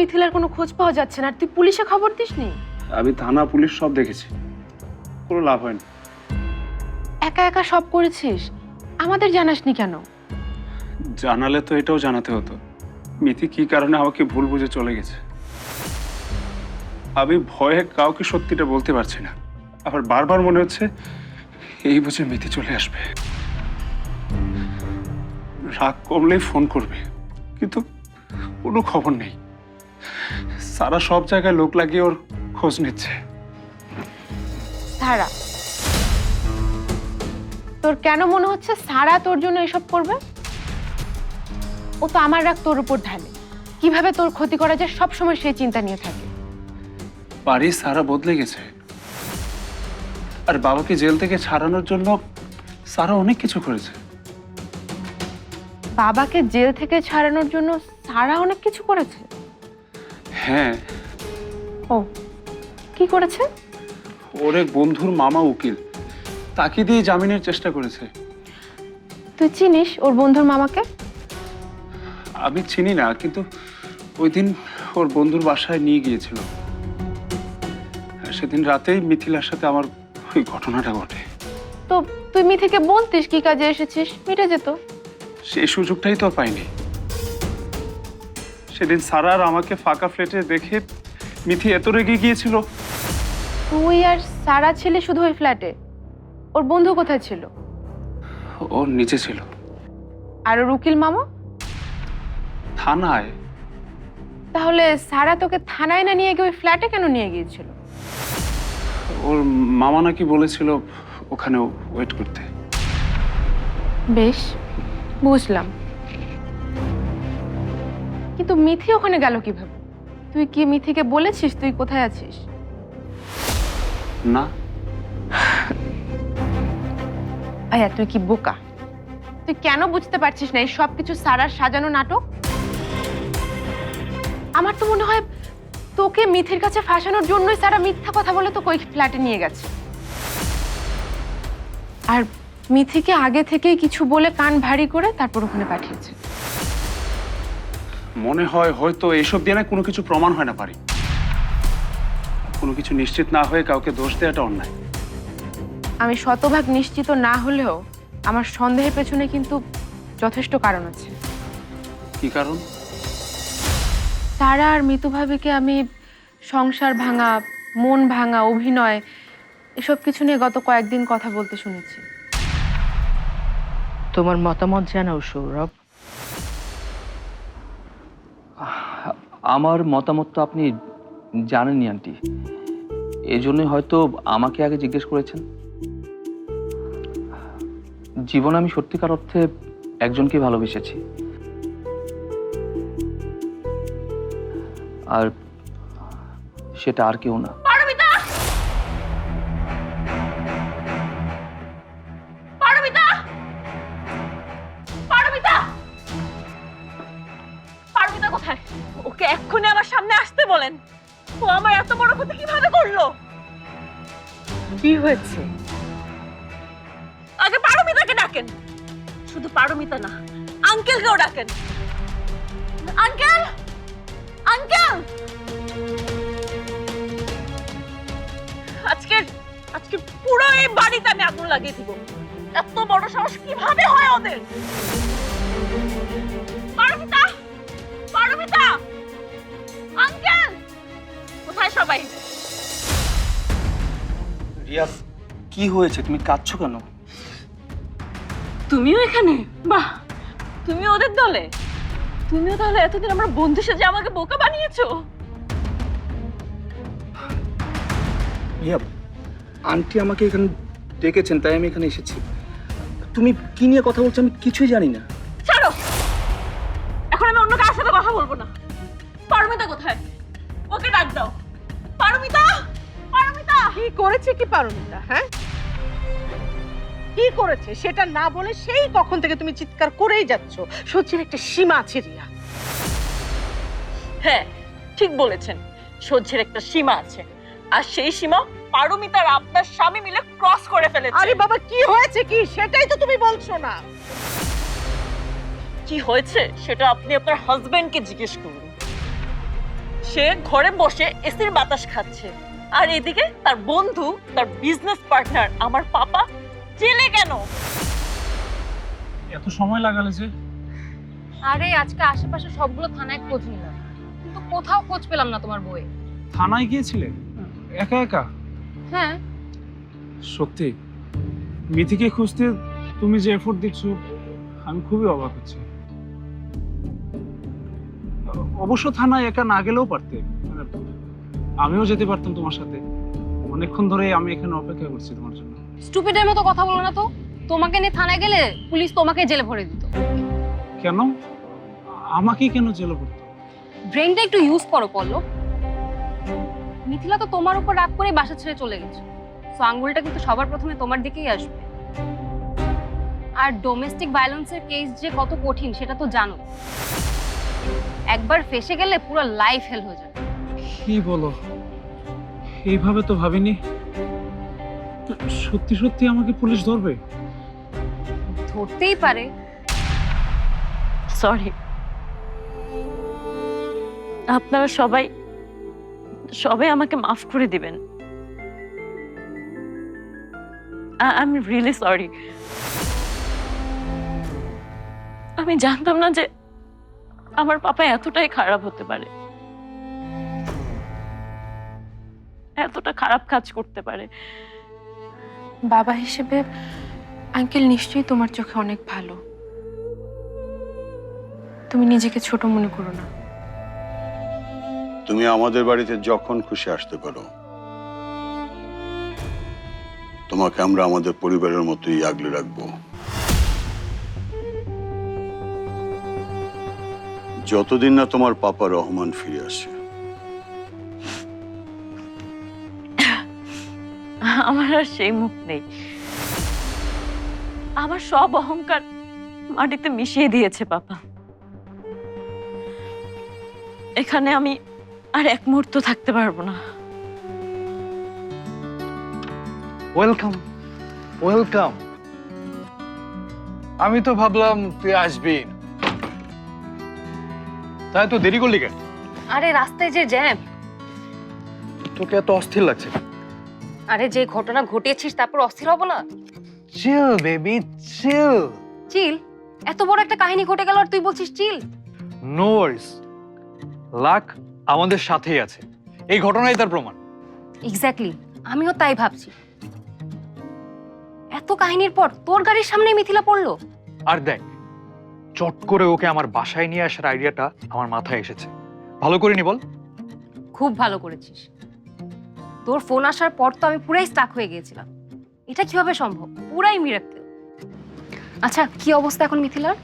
মিথিলার কোনো খোঁজ পাওয়া যাচ্ছে না। আর তুই পুলিশে খবর দিসনি? আমি থানা পুলিশ সব দেখেছি। কোনো লাভ হয়নি। একা একা সব করেছিস? আমাদের জানাসনি কেন? জানালে তো এটাও জানাতে হতো। মিথি কি কারণে আমাকে ভুল বুঝে চলে গেছে? আমি ভয়ে কাউকে সত্যিটা বলতে পারছি না। আবার বারবার মনে হচ্ছে এই বুঝে মিথি চলে আসবে। রাগ কমলেই ফোন করবে। কিন্তু কোনো খবর নেই। সারা সব জায়গায় লোক লাগিয়ে ওর খোঁজ নিচ্ছে। সারা। তোর কেন মনে হচ্ছে সারা তোর জন্য এসব করবে? ও তো আমার রাগ তোর উপর ঢালে। কীভাবে তোর ক্ষতি করা যায় সব সময় সেই চিন্তা নিয়ে থাকে। বাড়ি সারা বদলে গেছে। আর বাবাকে জেল থেকে ছাড়ানোর জন্য সারা অনেক কিছু করেছে। বাবাকে জেল থেকে ছাড়ানোর জন্য সারা অনেক কিছু করেছে। হ্যাঁ। ও কি করেছে? ওর এক বন্ধুর মামা উকিল। তাকে দিয়ে জামিনের চেষ্টা করেছে। তুই চিনিস ওর বন্ধুর মামাকে? আমি চিনি না কিন্তু ওই দিন ওর বন্ধুর বাসায় নিয়ে গিয়েছিল। সেদিন রাতেই মিথিলার সাথে আমার ওই ঘটনাটা ঘটে। তো তুই মিথিকে বলতিস কি কাজে এসেছিস? মিটে যেত। সেই সুযোগটাই তো পাইনি। সেদিন সারা আর আমাকে ফাঁকা ফ্ল্যাটে দেখে মিথি এত রেগে গিয়েছিল। তুই আর সারা ছেলে শুধু ওই ফ্ল্যাটে? ওর বন্ধু কোথায় ছিল? ওর নিচে ছিল। আর ওর উকিল মামা? থানায়। তাহলে সারা তোকে থানায় না নিয়ে গিয়ে ওই ফ্ল্যাটে কেন নিয়ে গিয়েছিল? ওর মামা নাকি বলেছিল ওখানে ওয়েট করতে। বেশ বুঝলাম। কিন্তু মিথি ওখানে গেল কীভাবে? তুই কি মিথিকে বলেছিস তুই কোথায় আছিস? না। আয়া তুই কি বোকা? তুই কেন বুঝতে পারছিস না এই সব কিছু সারার সাজানো নাটক? আমার তো মনে হয় তোকে মিথির কাছে ফাঁসানোর জন্যই সারা মিথ্যা কথা বলে তোকে ওই ফ্ল্যাটে নিয়ে গেছে। আর মিথিকে আগে থেকেই কিছু বলে কান ভারী করে তারপর ওখানে পাঠিয়েছে। মনে হয় হয়তো এইসব দিয়ে না কোনো কিছু প্রমাণ হয় না পারি। কোনো কিছু নিশ্চিত না হয়ে কাউকে দোষ দেওয়াটা অন্যায়। আমি শতভাগ নিশ্চিত না হলেও আমার সন্দেহের পেছনে কিন্তু যথেষ্ট কারণ আছে। কি কারণ? তারা আর মিতু ভাবিকে আমি সংসার ভাঙা মন ভাঙা অভিনয় এসব কিছু নিয়ে গত কয়েকদিন কথা বলতে শুনেছি। তোমার মতামত জানাও সৌরভ। আমার মতামত তো আপনি জানেনই আন্টি। এই জন্যই হয়তো আমাকে আগে জিজ্ঞেস করেছেন। জীবন আমি সত্যিকার অর্থে একজনকে ভালোবেসেছি। আর সেটা আর কেউ না। কি হয়েছে? আগে পারমিতাকে ডাকেন। শুধু পারমিতা না, আঙ্কেলকেও ডাকেন। আঙ্কেল! আঙ্কেল! আজকে আজকে পুরো এই বাড়িতে আমি আগুন লাগিয়ে দিব। এত বড় সাহস কীভাবে হয় ওদের? পারমিতা! পারমিতা! আঙ্কেল! কোথায় সবাই? রিয়া কি হয়েছে? তুমি কাঁদছো কেন? তুমিও এখানে? বাহ! তুমি ওদের দলে? তুমিও তাহলে এতদিন আমার বন্ধু সাথে আমাকে বোকা বানিয়েছো? রিয়া আন্টি আমাকে এখানে ডেকেছেন তাই আমি এখানে এসেছি। তুমি কি নিয়ে কথা বলছো আমি কিছুই জানি না। ছাড়ো! এখন আমি অন্য কারোর সাথে কথা বলব না। পারমিতা কোথায়? ওকে ডাক দাও। পারমিতা! কি করেছে কি পারমিতা হ্যাঁ? কি করেছে সেটা না বলে সেই কখন থেকে তুমি চিৎকার করেই যাচ্ছ। সত্যির একটা সীমা আছে রিয়া। হ্যাঁ ঠিক বলেছেন সহ্যের একটা সীমা আছে। আর সেই সীমা পারমিতার আপনার স্বামী মিলে ক্রস করে ফেলেছে। আরে বাবা কি হয়েছে কি? সেটাই তো তুমি বলছো না। কি হয়েছে সেটা আপনি আপনার হাজবেন্ডকে জিজ্ঞেস করুন। সে ঘরে বসে এসির বাতাস খাচ্ছে। আর এদিকে তার বন্ধু তার বিজনেস পার্টনার আমার পাপা জেলে কেন? এত সময় লাগালে যে? আরে আজকে আশেপাশে সবগুলো থানায় খোঁজ নিলাম। কিন্তু কোথাও খোঁজ পেলাম না তোমার বই থানায় গিয়েছিলে? একা একা? হ্যাঁ। সত্যি? মিথিকে খুঁজতে তুমি যে এফোর্ট দিচ্ছ আমি খুবই অবাক হচ্ছি। অবশ্য থানায় একা না গেলেও পারতে। আমিও যেতে পারতাম তোমার সাথে। অনেকক্ষণ ধরে আমি এখানে অপেক্ষা করছি তোমার জন্য। স্টুপিডের মতো কথা বলো না তো। তোমাকে নিয়ে থানায় গেলে পুলিশ তোমাকে জেলে ভরে দিত। কেন? আমাকে কেন জেলে পড়তো ব্রেনটা একটু ইউজ করো পল্লব। মিথিলা তো তোমার উপর রাগ করে বাসা ছেড়ে চলে গেছে। সো আঙ্গুলটা কিন্তু সবার প্রথমে তোমার দিকেই আসবে। আর ডোমেস্টিক ভায়োলেন্সের কেস যে কত কঠিন সেটা তো জানো। একবার ফেসে গেলে পুরো লাইফ হেল হয়ে যায় কি বলো? এইভাবে তো ভাবিনি। সত্যি সত্যি আমাকে পুলিশ ধরবে? ধরতেই পারে। সরি আপনারা সবাই সবাই আমাকে মাফ করে দিবেন। আই এম রিয়েলি সরি আমি জানতাম না যে আমার পাপা এতটাই খারাপ হতে পারে। এতটা খারাপ কাজ করতে পারে। বাবা হিসেবে আঙ্কেল নিশ্চয়ই তোমার চোখে অনেক ভালো। তুমি নিজেকে ছোট মনে করো না। তুমি আমাদের বাড়িতে যখন খুশি আসতে পারো। তোমাকে আমরা আমাদের পরিবারের মতোই আগলে রাখব। যতদিন না তোমার পাপা রহমান ফিরে আসে। আমার আর সেই মুখ নেই। আমার সব অহংকার মাটিতে মিশিয়ে দিয়েছে পাপা এখানে আমি আর এক মুহূর্ত থাকতে পারব না। ওয়েলকাম ওয়েলকাম আমি তো ভাবলাম তুই আসবি। তাই তো দেরি করলি কেন? আরে রাস্তায় যে জ্যাম। তোকে এত অস্থির লাগছে আরে যে ঘটনা ঘটিয়েছিস তারপর অস্থির হব না। Chill baby chill chill? এত বড় একটা কাহিনী ঘটে গেল আর তুই বলছিস চিল? নো ওয়ারিস লাক আমাদের সাথেই আছে। এই ঘটনাই তার প্রমাণ। এক্স্যাক্টলি আমিও তাই ভাবছি। এত কাহিনীর পর তোর গাড়ির সামনে মিথিলা পড়ল? আর দেখ চট করে ওকে আমার বাসায় নিয়ে আসার আইডিয়াটা আমার মাথায় এসেছে। ভালো করে নি বল? খুব ভালো করেছিস। তোর ফোন আসার পর তো আমি পুরাই স্টাক হয়ে গিয়েছিলাম। এটা কীভাবে সম্ভব? পুরাই মিরাক্কেল আচ্ছা কি অবস্থা এখন মিথিলার?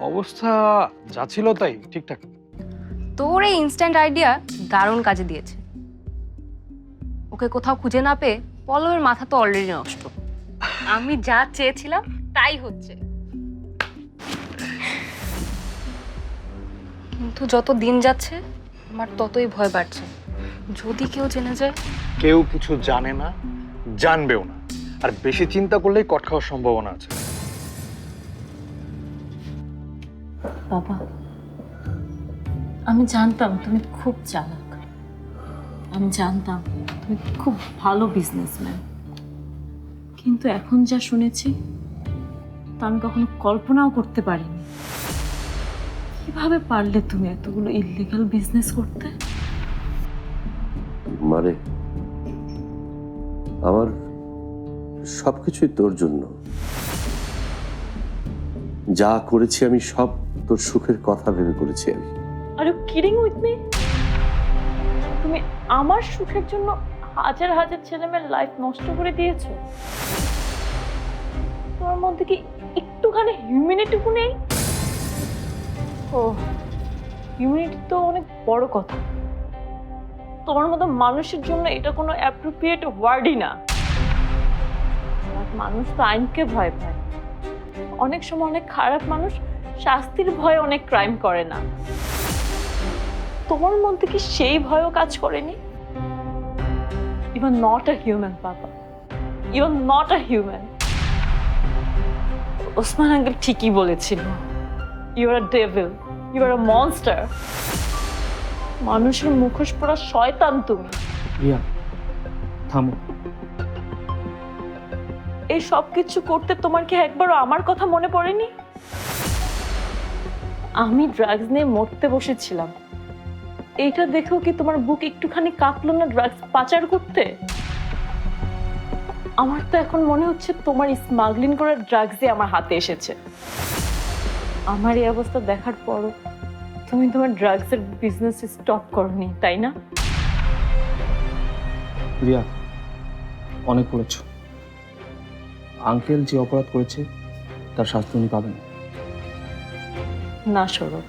অবস্থা যা ছিল তাই ঠিকঠাক। তোর এই ইনস্ট্যান্ট আইডিয়া দারুণ কাজে দিয়েছে। ওকে কোথাও খুঁজে না পেয়ে পল্লবের মাথা তো অলরেডি নষ্ট। আমি যা চেয়েছিলাম তাই হচ্ছে। কিন্তু যত দিন যাচ্ছে আমার ততই ভয় বাড়ছে। যদি কেউ জেনে যায়? কেউ কিছু জানে না জানবেও না। আর বেশি চিন্তা করলেই কট খাওয়ার সম্ভাবনা আছে। বাবা আমি জানতাম তুমি খুব চালাক। আমি জানতাম তুমি খুব ভালো বিজনেসম্যান কিন্তু এখন যা শুনেছি তা আমি কখনো কল্পনাও করতে পারিনি। কীভাবে পারলে তুমি এতগুলো ইলিগাল বিজনেস করতে? মানে আমার সবকিছুই তোর জন্য। যা করেছি আমি, সব তোর সুখের কথা ভেবে করেছি আমি। আর কিডিং উইথ মি তুমি আমার সুখের জন্য হাজার হাজার ছেলেমেয়ের লাইফ নষ্ট করে দিয়েছ। তোমার মধ্যে কি একটুখানি হিউম্যানিটিকু নেই? ও হিউম্যানিটি তো অনেক বড় কথা। তোমার মতো মানুষের জন্য এটা কোনো অ্যাপ্রোপ্রিয়েট ওয়ার্ডই না। মানুষ তো আইনকে ভয় পায়। অনেক সময় অনেক খারাপ মানুষ শাস্তির ভয়ে অনেক ক্রাইম করে না। তোমার মধ্যে কি সেই ভয়ও কাজ করেনি? You are not a human papa you are not a human Osman uncle ঠিকই বলেছিল you are a devil you are a monster মানুষের মুখোশ পরা শয়তান তুমি। রিয়া থামো। এই সব কিছু করতে তোমার কি একবারও আমার কথা মনে পড়েনি? আমি ড্রাগস নিয়ে মরতে বসেছিলাম। এইটা দেখেও কি তোমার বুক একটুখানি কাঁপলো না ড্রাগস পাচার করতে? আমার তো এখন মনে হচ্ছে তোমার স্মাগলিং করা ড্রাগসই আমার হাতে এসেছে। আমার এই অবস্থা দেখার পরও তুমি তোমার ড্রাগসের বিজনেস স্টপ করনি তাই না? রিয়া অনেক করেছ আঙ্কেল যে অপরাধ করেছে তার শাস্তি উনি পাবেন। না সৌরভ।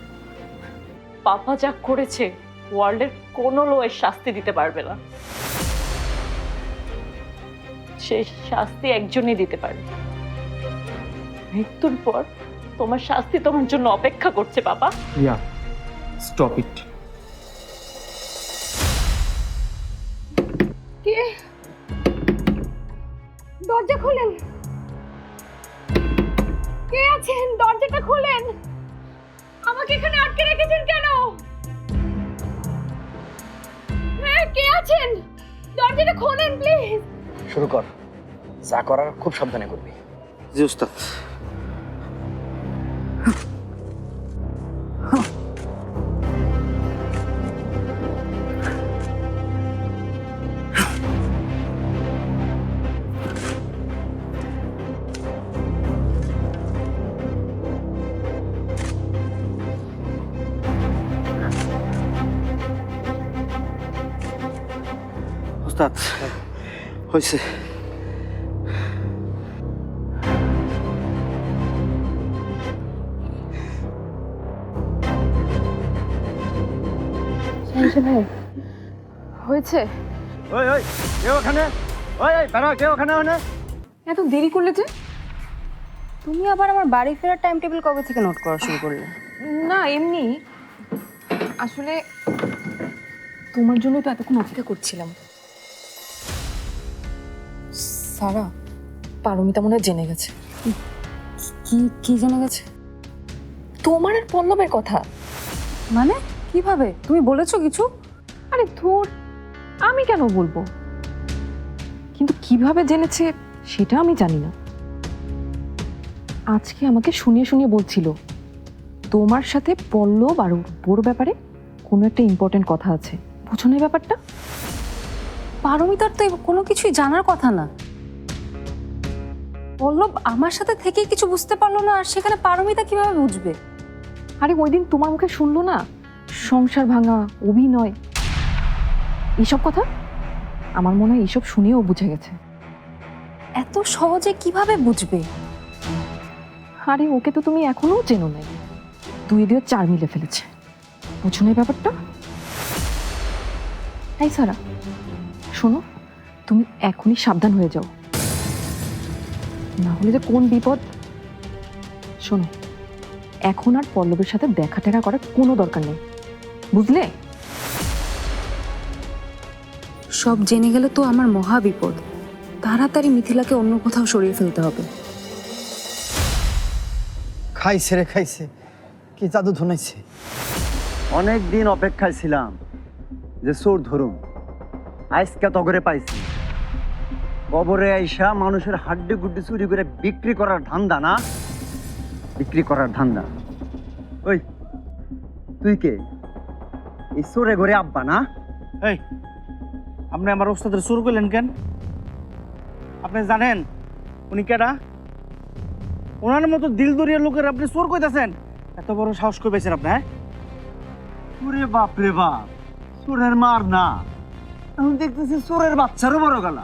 পাপা যা করেছে ওয়ার্ল্ডের কোনো লোয়ের শাস্তি দিতে পারবে না। সেই শাস্তি একজনই দিতে পারে মৃত্যুর পর তোমার শাস্তি তোমার জন্য অপেক্ষা করছে বাবা রিয়া স্টপ ইট কে? দরজা খোলেন। কে আছেন? দরজাটা খোলেন। আমাকে এখানে আটকে রেখেছেন কেন? হ্যাঁ কে আছেন? দরজাটা খোলেন প্লিজ। শুরু কর। যা করার খুব সাবধানে করবি। জি উস্তাদ উস্তাদ হয়েছে। ভাই হয়েছে? ওই ওই কে ওখানে? ওই ওই দাঁড়াও কে ওখানে ওখানে? এত দেরি করলে যে? তুমি আবার আমার বাড়ি ফেরার টাইম টেবিল কবে থেকে নোট করা শুরু করলে? না এমনি। আসলে তোমার জন্য তো এতক্ষণ অপেক্ষা করছিলাম। সারা পারমিতা মনে হয় জেনে গেছে। কি কি জেনে গেছে? তোমার আর পল্লবের কথা। মানে? কীভাবে? তুমি বলেছ কিছু? আরে ধুর আমি কেন বলব? কিন্তু কীভাবে জেনেছে সেটা আমি জানি না। আজকে আমাকে শুনিয়ে শুনিয়ে বলছিল তোমার সাথে পল্লব আর বড় ব্যাপারে কোনো একটা ইম্পর্টেন্ট কথা আছে। বুঝো না ব্যাপারটা? পারমিতার তো কোনো কিছুই জানার কথা না। পল্লব আমার সাথে থেকেই কিছু বুঝতে পারল না আর সেখানে পারমিতা কীভাবে বুঝবে? আরে ওই দিন তোমার মুখে শুনলো না? সংসার ভাঙা অভিনয়। এইসব কথা? আমার মনে হয় এইসব শুনেও বুঝে গেছে। এত সহজে কীভাবে বুঝবে? আরে ওকে তো তুমি এখনও চেনো নাই। দুই দিয়ে চার মিলে ফেলেছে। বুঝো না এই ব্যাপারটা তাই সারা শোনো তুমি এখনই সাবধান হয়ে যাও। না হলে যে কোন বিপদ? শোনো এখন আর পল্লবের সাথে দেখা টেকা করার কোনো দরকার নেই বুঝলে? সব জেনে গেলে তো আমার মহা বিপদ। তাড়াতাড়ি মিথিলাকে অন্য কোথাও সরিয়ে ফেলতে হবে। খাইছে রে খাইছে। কি জাদু ধুনাইছে? অনেক দিন অপেক্ষায় ছিলাম যে চোর ধরুম। আজকে তগরে পাইছি। কবরে আইসা মানুষের হাড্ডি গুড্ডি চুরি করে বিক্রি করার ধান্দা না? বিক্রি করার ধান্দা। ওই তুই কে? এই চোরে ঘরে আব্বা না? এই আপনি আমার ওস্তাদের শুরু করলেন কেন? আপনি জানেন উনি কেডা? ওনার মতো দিল দরিয়া লোকের আপনি চোর কইতাছেন? এত বড় সাহস কই পেয়েছেন আপনি হ্যাঁ? ওরে বাপ রে বাপ চোরের মার না। এখন দেখতেছি চোরের বাচ্চারও বড় গলা।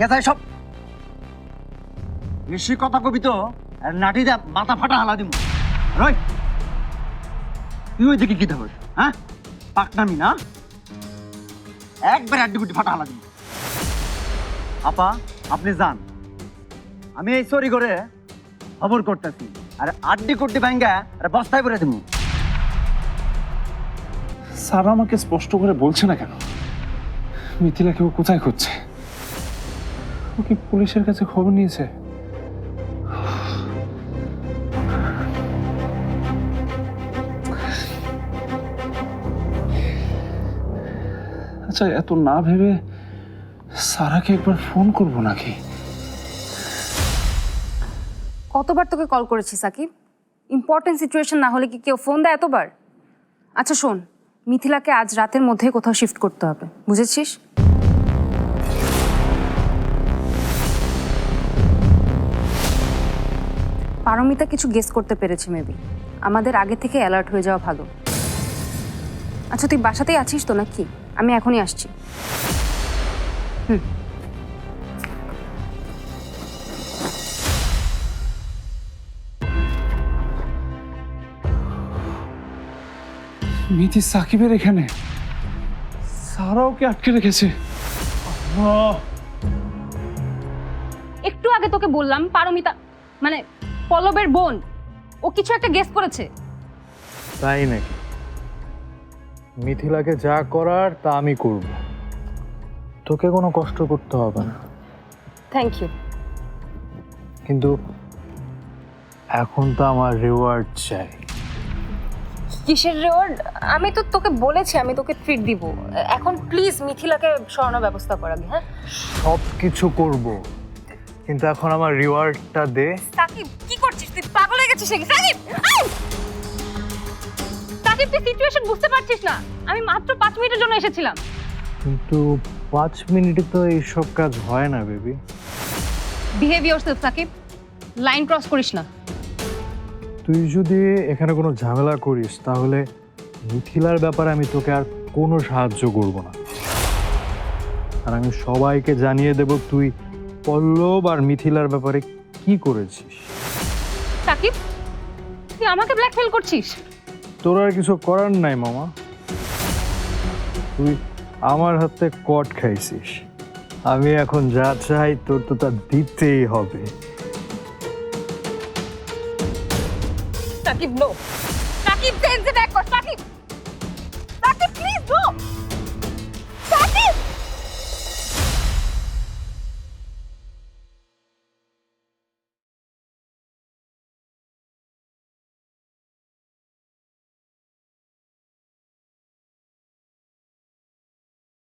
গেছাই সব। বেশি কথা কবি তো। নাটি দা, মাথা ফাটা হালা দিব রই। তুই ওই দিকে কি থাকস হ্যাঁ? পাকনামি না? একবার আড্ডি গুটি ফাটা হালা দিব আপা, আপনি যান। আমি এই চুরি করে খবর করতেছি। আর আড্ডি কুড্ডি ভাঙ্গা, আর বস্তায় ভরে দিব স্যার আমাকে স্পষ্ট করে বলছে না কেন? মিথিলাকে ও কোথায় খুঁজছে? ও কি পুলিশের কাছে খবর নিয়েছে? আচ্ছা এত না ভেবে সারাকে একবার ফোন করব নাকি? কতবার তোকে কল করেছি, সাকিব? ইম্পর্টেন্ট সিচুয়েশন না হলে কি কেউ ফোন দেয় এতবার? আচ্ছা শোন, মিথিলাকে আজ রাতের মধ্যে কোথাও শিফট করতে হবে, বুঝেছিস? পারমিতা কিছু গেস করতে পেরেছে মেবি আমাদের আগে থেকে অ্যালার্ট হয়ে যাওয়া ভালো। আচ্ছা তুই বাসাতেই আছিস তো নাকি? আমি এখনই আসছি। মিথি সাকিবের এখানে। সারা ওকে আটকে রেখেছে। একটু আগে তোকে বললাম পারমিতা মানে পল্লবের বোন। ও কিছু একটা গেস করেছে। তাই নাকি? মিথিলাকে যা করার তা আমি করব। তোকে কোনো কষ্ট করতে হবে না। থ্যাংক ইউ কিন্তু এখন তো আমার রিওয়ার্ড চাই। কিসের রেওয়ার্ড আমি তো তোকে বলেছি আমি তোকে ট্রিট দিব। এখন প্লিজ মিথিলাকে সরানোর ব্যবস্থা করাবি হ্যাঁ? সব কিছু করব। কিন্তু এখন আমার রিওয়ার্ডটা দে। সাকিব কি করছিস? তুই পাগল হয়ে গেছিস নাকি? সাকিব! সাকিব তুই সিচুয়েশন বুঝতে পারছিস না। আমি মাত্র পাঁচ মিনিটের জন্য এসেছিলাম। কিন্তু পাঁচ মিনিটে তো এইসব কাজ হয় না baby behave yourself Sakib line cross করিস না। তুই যদি এখানে কোনো ঝামেলা করিস তাহলে মিথিলার ব্যাপারে আমি তোকে আর কোনো সাহায্য করব না। আর আমি সবাইকে জানিয়ে দেব তুই পল্লব আর মিথিলার ব্যাপারে কি করেছিস? সাকিব তুই আমাকে ব্ল্যাকমেল করছিস? তোর আর কিছু করার নাই মামা। তুই আমার হাতে কট খাইছিস। আমি এখন যা চাই তোর তো তা দিতেই হবে। সাকিব নো সাকিব সেন্সে ব্যাক কর সাকিব!